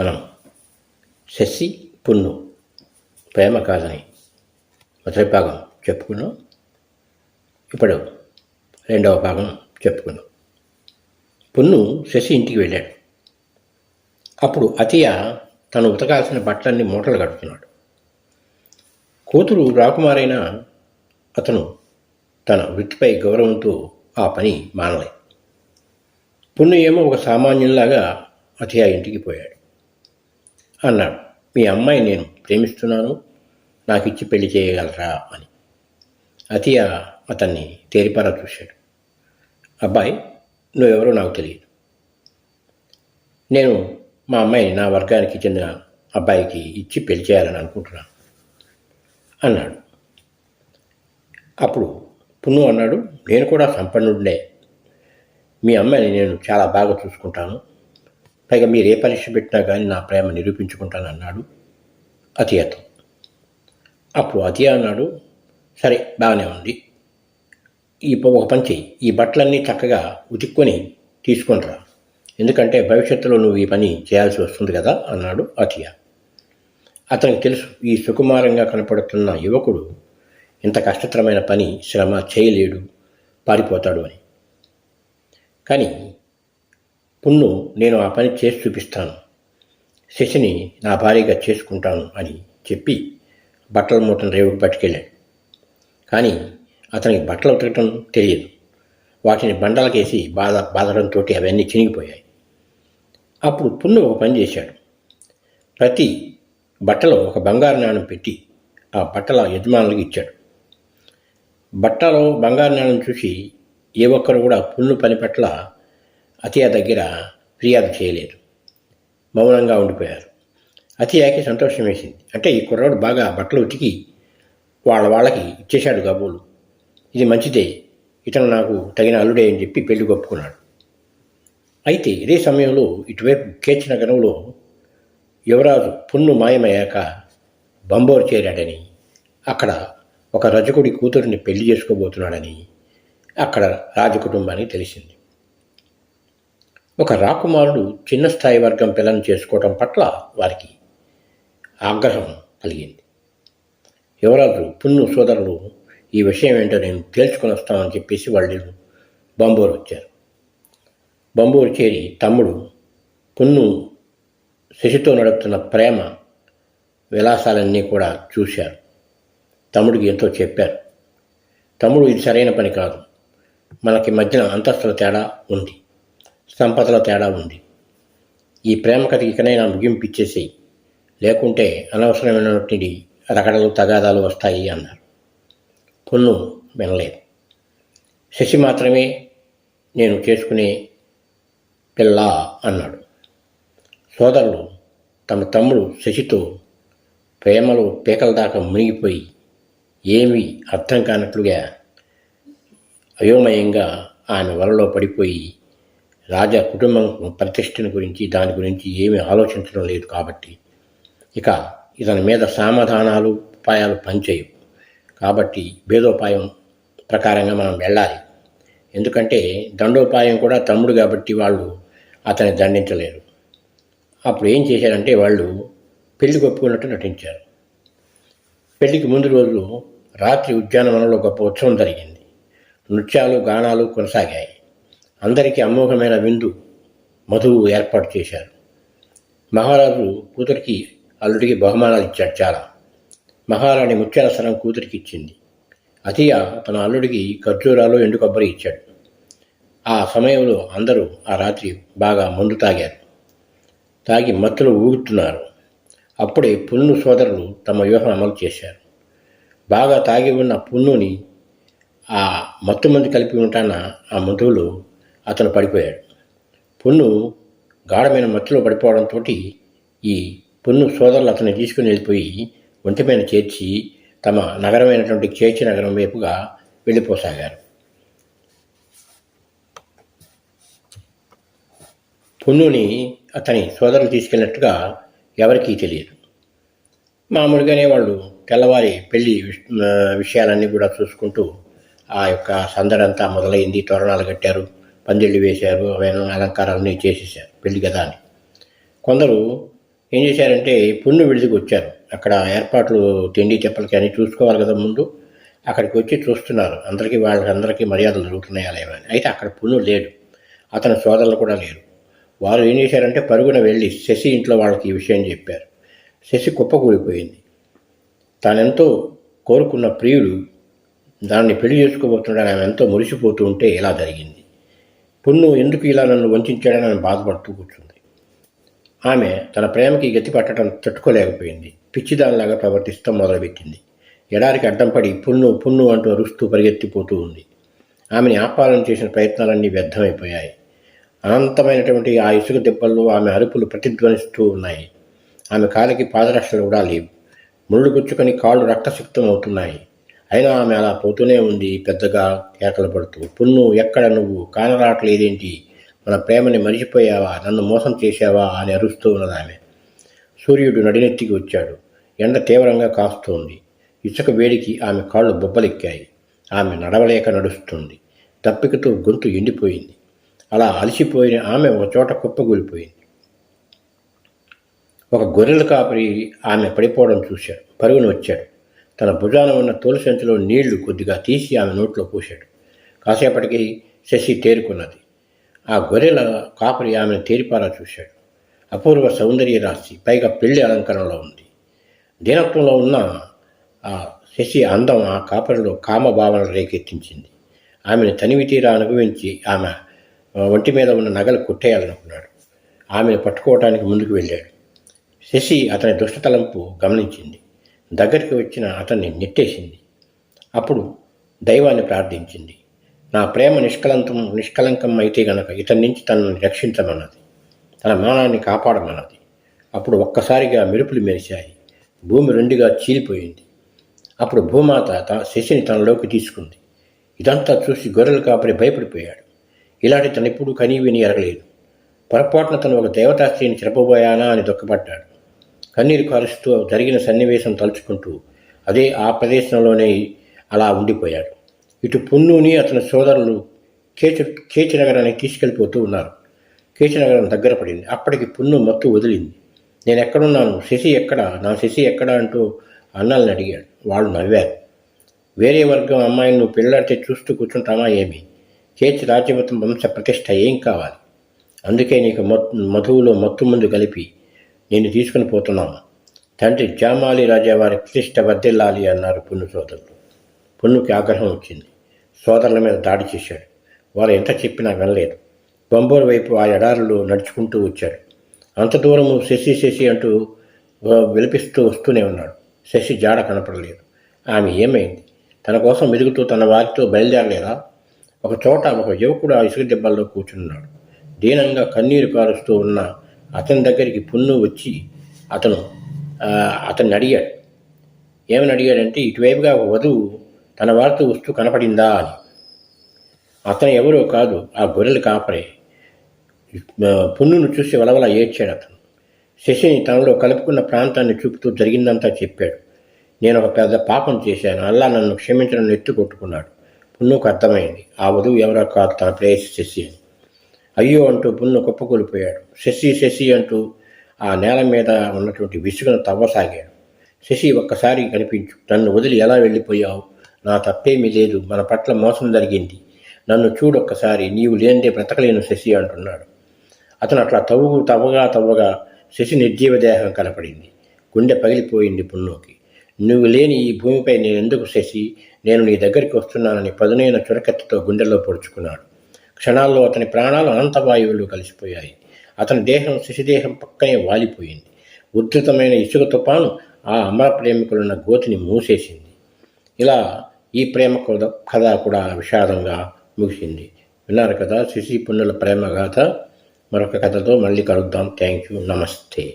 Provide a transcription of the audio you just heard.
మనం శశి పున్ను ప్రేమ కాదని మొదటి భాగం చెప్పుకున్నాం. ఇప్పుడు రెండవ భాగం చెప్పుకున్నాం. పున్ను శశి ఇంటికి వెళ్ళాడు. అప్పుడు అతియ తను ఉతకాల్సిన బట్టలన్నీ మూటలు కడుతున్నాడు. కూతురు రాకుమారైన అతను తన వృత్తిపై గౌరవంతో ఆ పని మానలే. పున్ను ఏమో ఒక సామాన్యుల్లాగా అతియా ఇంటికి పోయాడు. అన్నాడు మీ అమ్మాయి నేను ప్రేమిస్తున్నాను నాకు ఇచ్చి పెళ్ళి చేయగలరా? అని. అతియ అతన్ని తేరిపారా చూశాడు. అబ్బాయి నువ్వెవరో నాకు తెలియదు. నేను మా అమ్మాయిని నా వర్గానికి చెందిన అబ్బాయికి ఇచ్చి పెళ్ళి చేయాలని అనుకుంటున్నాను. అన్నాడు. అప్పుడు పున్ను అన్నాడు నేను కూడా సంపన్నుడినే. మీ అమ్మాయిని నేను చాలా బాగా చూసుకుంటాను. పైగా మీరు ఏ పరీక్ష పెట్టినా కానీ నా ప్రేమ నిరూపించుకుంటాను అన్నాడు అతియతో అప్పుడు అతియ అన్నాడు సరే బాగానే ఉంది. ఈ ఒక పని చెయ్యి. ఈ బట్టలన్నీ చక్కగా ఉతుక్కొని తీసుకొనిరా ఎందుకంటే భవిష్యత్తులో నువ్వు ఈ పని చేయాల్సి వస్తుంది కదా అన్నాడు అతియ. అతనికి తెలుసు ఈ సుకుమారంగా కనపడుతున్న యువకుడు ఇంత కష్టతరమైన పని శ్రమ చేయలేడు పారిపోతాడు అని. కానీ పున్ను నేను ఆ పని చేసి చూపిస్తాను. శశిని నా భార్యగా చేసుకుంటాను అని చెప్పి బట్టల మూటను రేవుకు పట్టుకెళ్ళాడు. కానీ అతనికి బట్టలు ఉతకటం తెలియదు. వాటిని బండలకేసి బాధ బాధడంతో అవన్నీ చినిగిపోయాయి. అప్పుడు పున్ను ఒక పని చేశాడు. ప్రతి బట్టలో ఒక బంగారు నాణం పెట్టి ఆ బట్టల యజమానులకు ఇచ్చాడు. బట్టలో బంగారు నాణం చూసి ఏ ఒక్కరు కూడా పున్ను పని పట్ల అతియా దగ్గర ఫిర్యాదు చేయలేదు. మౌనంగా ఉండిపోయారు. అతియాకి సంతోషం వేసింది. అంటే ఈ కుర్రాడు బాగా బట్టలు ఉతికి వాళ్ళ వాళ్ళకి ఇచ్చేశాడు కాబోలు. ఇది మంచిదే. ఇతను నాకు తగిన అల్లుడే అని చెప్పి పెళ్ళి కొప్పుకున్నాడు. అయితే ఇదే సమయంలో ఇటువైపు కేచ్ నగరంలో యువరాజు పున్ను మాయమయ్యాక బంబోరు చేరాడని అక్కడ ఒక రజకుడి కూతురిని పెళ్ళి చేసుకోబోతున్నాడని అక్కడ రాజకుటుంబానికి తెలిసింది. ఒక రాకుమారుడు చిన్న స్థాయి వర్గం పిల్లని చేసుకోవటం పట్ల వారికి ఆగ్రహం కలిగింది. యువరాజు పున్ను సోదరులు ఈ విషయం ఏంటో నేను తేల్చుకొని వస్తామని చెప్పేసి వాళ్ళు బంబూరు వచ్చారు. బంబూరు చేరి తమ్ముడు పున్ను శశితో నడుపుతున్న ప్రేమ విలాసాలన్నీ కూడా చూశారు. తమ్ముడికి ఎంతో చెప్పారు. తమ్ముడు ఇది సరైన పని కాదు. మనకి మధ్యన అంతస్తుల తేడా ఉంది. సంపదల తేడా ఉంది. ఈ ప్రేమ కథకి ఇకనైనా ముగింపు ఇచ్చేసేయి. లేకుంటే అనవసరమైనటువంటి రగడలు తగాదాలు వస్తాయి అన్నారు. పొన్ను వినలేదు. శశి మాత్రమే నేను చేసుకునే పిల్ల అన్నాడు. సోదరులు తమ తమ్ముడు శశితో ప్రేమలో పీకల దాకా మునిగిపోయి ఏమీ అర్థం కానట్లుగా అయోమయంగా ఆమె వలలో పడిపోయి రాజా కుటుంబం ప్రతిష్టను గురించి దాని గురించి ఏమీ ఆలోచించడం లేదు కాబట్టి. ఇక ఇతని మీద సమాధానాలు ఉపాయాలు పనిచేయవు. కాబట్టి భేదోపాయం ప్రకారంగా మనం వెళ్ళాలి. ఎందుకంటే దండోపాయం కూడా తమ్ముడు కాబట్టి వాళ్ళు అతన్ని దండించలేరు. అప్పుడు ఏం చేశారంటే వాళ్ళు పెళ్ళి ఒప్పుకున్నట్టు నటించారు. పెళ్ళికి ముందు రోజు రాత్రి ఉద్యానవనంలో గొప్ప ఉత్సవం జరిగింది. నృత్యాలు గానాలు కొనసాగాయి. అందరికీ అమోఘమైన విందు మధువు ఏర్పాటు చేశారు. మహారాజు కూతురికి అల్లుడికి బహుమానాలు ఇచ్చాడు చాలా. మహారాణి ముత్యాల సరం కూతురికి ఇచ్చింది. అతియ తన అల్లుడికి ఖర్జూరాలు ఎండు కొబ్బరి ఇచ్చాడు. ఆ సమయంలో అందరూ ఆ రాత్రి బాగా మందు తాగారు. తాగి మత్తులు ఊగుతున్నారు. అప్పుడే పున్ను సోదరులు తమ వ్యూహం అమలు చేశారు. బాగా తాగి ఉన్న పున్నుని ఆ మత్తు మంది కలిపి ఉంటాన ఆ మధువులో అతను పడిపోయాడు. పున్ను గాఢమైన మత్తులో పడిపోవడంతో ఈ పున్ను సోదరులు అతన్ని తీసుకుని వెళ్ళిపోయి ఒంటి మీద చేర్చి తమ నగరమైనటువంటి చేర్చి నగరం వైపుగా వెళ్ళిపోసాగారు. పున్నుని అతని సోదరులు తీసుకెళ్ళినట్టుగా ఎవరికీ తెలియదు. మామూలుగానే వాళ్ళు తెల్లవారి పెళ్ళి విష్- విషయాలన్నీ కూడా చూసుకుంటూ ఆ యొక్క సందడంతా మొదలైంది తోరణాలు కట్టారు. పందిళ్ళు వేశారు అవన్నీ అలంకారాలన్నీ చేసేసారు పెళ్ళి కదా అని. కొందరు ఏం చేశారంటే పున్ను విడిదికి వచ్చారు. అక్కడ ఏర్పాట్లు తిండి చెప్పలకి అన్ని చూసుకోవాలి కదా ముందు. అక్కడికి వచ్చి చూస్తున్నారు. అందరికీ వాళ్ళకి అందరికీ మర్యాదలు జరుగుతున్నాయా లేవని అని. అయితే అక్కడ పున్ను లేడు. అతని సోదరులు కూడా లేరు. వారు ఏం చేశారంటే పరుగున వెళ్ళి శశి ఇంట్లో వాళ్ళకి ఈ విషయం చెప్పారు. శశి కుప్పకూలిపోయింది. తానెంతో కోరుకున్న ప్రియుడు దాన్ని పెళ్ళి చేసుకోబోతుండని ఆమె ఎంతో మురిసిపోతూ ఉంటే ఇలా జరిగింది. పున్ను ఎందుకు ఇలా నన్ను వంచాడని ఆమె బాధపడుతూ కూర్చుంది. ఆమె తన ప్రేమకి గతి పట్టడం తట్టుకోలేకపోయింది. పిచ్చిదానిలాగా ప్రవర్తిస్తాం మొదలుపెట్టింది. ఎడారికి అడ్డం పడి పున్ను పున్ను అంటూ అరుస్తూ పరిగెత్తిపోతూ ఉంది. ఆమెని ఆపాలని చేసిన ప్రయత్నాలన్నీ వ్యర్థమైపోయాయి. అనంతమైనటువంటి ఆ ఇసుక దెబ్బల్లో ఆమె అరుపులు ప్రతిధ్వనిస్తూ ఉన్నాయి. ఆమె కాలికి పాదరక్షలు కూడా లేవు. ముళ్ళు గుచ్చుకొని కాళ్ళు రక్తసిక్తం అవుతున్నాయి. అయినా ఆమె అలా పోతూనే ఉంది పెద్దగా కేకలు పడుతూ. పున్ను ఎక్కడ నువ్వు? కానరావట్లేదేంటి మన ప్రేమని మరిచిపోయావా? నన్ను మోసం చేశావా? అని అరుస్తూ ఉన్నది ఆమె. సూర్యుడు నడినెత్తికి వచ్చాడు. ఎండ తీవ్రంగా కాస్తోంది. ఇసుక వేడికి ఆమె కాళ్ళు బొబ్బలెక్కాయి. ఆమె నడవలేక నడుస్తుంది. తప్పికతో గొంతు ఎండిపోయింది. అలా అలసిపోయిన ఆమె ఒక చోట కుప్పగూలిపోయింది ఒక గొర్రెల కాపరి ఆమె పడిపోవడం చూశాడు. పరుగును వచ్చాడు. తన భుజాన ఉన్న తోలుసంచిలో నీళ్ళు కొద్దిగా తీసి ఆమె నోట్లో పోశాడు. కాసేపటికి శశి తేరుకున్నది. ఆ గొర్రెల కాపరి ఆమెను తేరిపారా చూశాడు. అపూర్వ సౌందర్య రాశి పైగా పెళ్ళి అలంకరణలో ఉంది. దీనత్వంలో ఉన్న ఆ శశి అందం ఆ కాపరిలో కామభావన రేకెత్తించింది. ఆమెను తనివి తీరా అనుభవించి ఆమె ఒంటి మీద ఉన్న నగలు కొట్టేయాలనుకున్నాడు. ఆమెను పట్టుకోవటానికి ముందుకు వెళ్ళాడు. శశి అతని దుష్టతలంపు గమనించింది. దగ్గరికి వచ్చిన అతన్ని నెట్టేసింది. అప్పుడు దైవాన్ని ప్రార్థించింది. నా ప్రేమ నిష్కలంకం నిష్కలంకం అయితే గనక ఇతని నుంచి తనని రక్షించమన్నది. తన మానాన్ని కాపాడమన్నది. అప్పుడు ఒక్కసారిగా మెరుపులు మెరిశాయి. భూమి రెండుగా చీలిపోయింది. అప్పుడు భూమాత తన శశిని తనలోకి తీసుకుంది. ఇదంతా చూసి గొర్రెలు కాపరి భయపడిపోయాడు. ఇలాంటి తను ఎప్పుడు కనీవిని ఎరగలేదు. పొరపాటున తను ఒక దేవతా స్త్రీని చెరపబోయానా అని దుఃఖపడ్డాడు. కన్నీరు కారుస్తూ జరిగిన సన్నివేశం తలుచుకుంటూ అదే ఆ ప్రదేశంలోనే అలా ఉండిపోయాడు. ఇటు పున్నుని అతని సోదరులు కేచ కేచినగరానికి తీసుకెళ్ళిపోతూ ఉన్నారు. కేచినగరం దగ్గర పడింది. అప్పటికి పున్ను మత్తు వదిలింది. నేను ఎక్కడున్నాను? శశి ఎక్కడ? నా శశి ఎక్కడ? అంటూ అన్నల్ని అడిగాడు. వాళ్ళు నవ్వారు. వేరే వర్గం అమ్మాయిని నువ్వు పెళ్ళాడితే చూస్తూ కూర్చుంటామా ఏమి? కేచి రాజ్యవతం వంశ ప్రతిష్ట ఏం కావాలి? అందుకే నీకు మధువులో మత్తు ముందు కలిపి నేను తీసుకుని పోతున్నాను తండ్రి జామాలి రాజా వారి ప్రతిష్ట వర్దిల్లాలి అన్నారు పున్ను సోదరులు పున్నుకి ఆగ్రహం వచ్చింది. సోదరుల మీద దాడి చేశాడు. వారు ఎంత చెప్పినా వినలేదు. బొంబోరు వైపు ఆ ఎడారులు నడుచుకుంటూ వచ్చాడు అంత దూరము శశి శశి అంటూ విలపిస్తూ వస్తూనే ఉన్నాడు. శశి జాడ కనపడలేదు. ఆమె ఏమైంది? తన కోసం మెదుగుతూ తన వారితో బయలుదేరలేదా? ఒక చోట ఒక యువకుడు ఆ ఇసుక దెబ్బల్లో కూర్చున్నాడు. దీనంగా కన్నీరు కారుస్తూ ఉన్న అతని దగ్గరికి పున్ను వచ్చి అతను అతన్ని అడిగాడు. ఏమని అడిగాడంటే ఇటువైపుగా ఒక వధువు తన వారితో వస్తూ కనపడిందా అని. అతను ఎవరో కాదు ఆ గొర్రెలు కాపరే. పున్నును చూసి వలవల ఏడ్చాడు అతను. శశిని తనలో కలుపుకున్న ప్రాంతాన్ని చూపుతూ జరిగిందంతా చెప్పాడు. నేను ఒక పెద్ద పాపం చేశాను అల్లా నన్ను క్షమించడం ఎత్తుకొట్టుకున్నాడు. పున్నుకు అర్థమైంది ఆ వధువు ఎవరో కాదు తన ప్రేయస్ శశి అని అయ్యో అంటూ పున్ను కుప్పకూలిపోయాడు శశి శశి అంటూ ఆ నేల మీద ఉన్నటువంటి విసుగును తవ్వసాగాడు. శశి ఒక్కసారి కనిపించు నన్ను వదిలి ఎలా వెళ్ళిపోయావు? నా తప్పేమీ లేదు మన పట్ల మోసం జరిగింది. నన్ను చూడొక్కసారి నీవు లేనిదే బ్రతకలేను శశి అంటున్నాడు. అతను అట్లా తవ్వు తవ్వగా తవ్వగా శశి నిర్జీవ దేహం కనపడింది. గుండె పగిలిపోయింది పున్నోకి నువ్వు లేని ఈ భూమిపై నేను ఎందుకు శశి? నేను నీ దగ్గరికి వస్తున్నానని పదునైన చురకెత్తతో గుండెల్లో పొడుచుకున్నాడు. క్షణాల్లో అతని ప్రాణాలు అనంతవాయువులు కలిసిపోయాయి. అతని దేహం శిశుదేహం పక్కనే వాలిపోయింది. ఉద్ధృతమైన ఇసుక తుపాను ఆ అమర ప్రేమికులున్న గోతిని మూసేసింది. ఇలా ఈ ప్రేమ కథ కూడా విషాదంగా ముగిసింది. విన్నారు కదా శిశి పుణ్యుల ప్రేమ గాథ మరొక కథతో మళ్ళీ కలుద్దాం. Thank you. నమస్తే.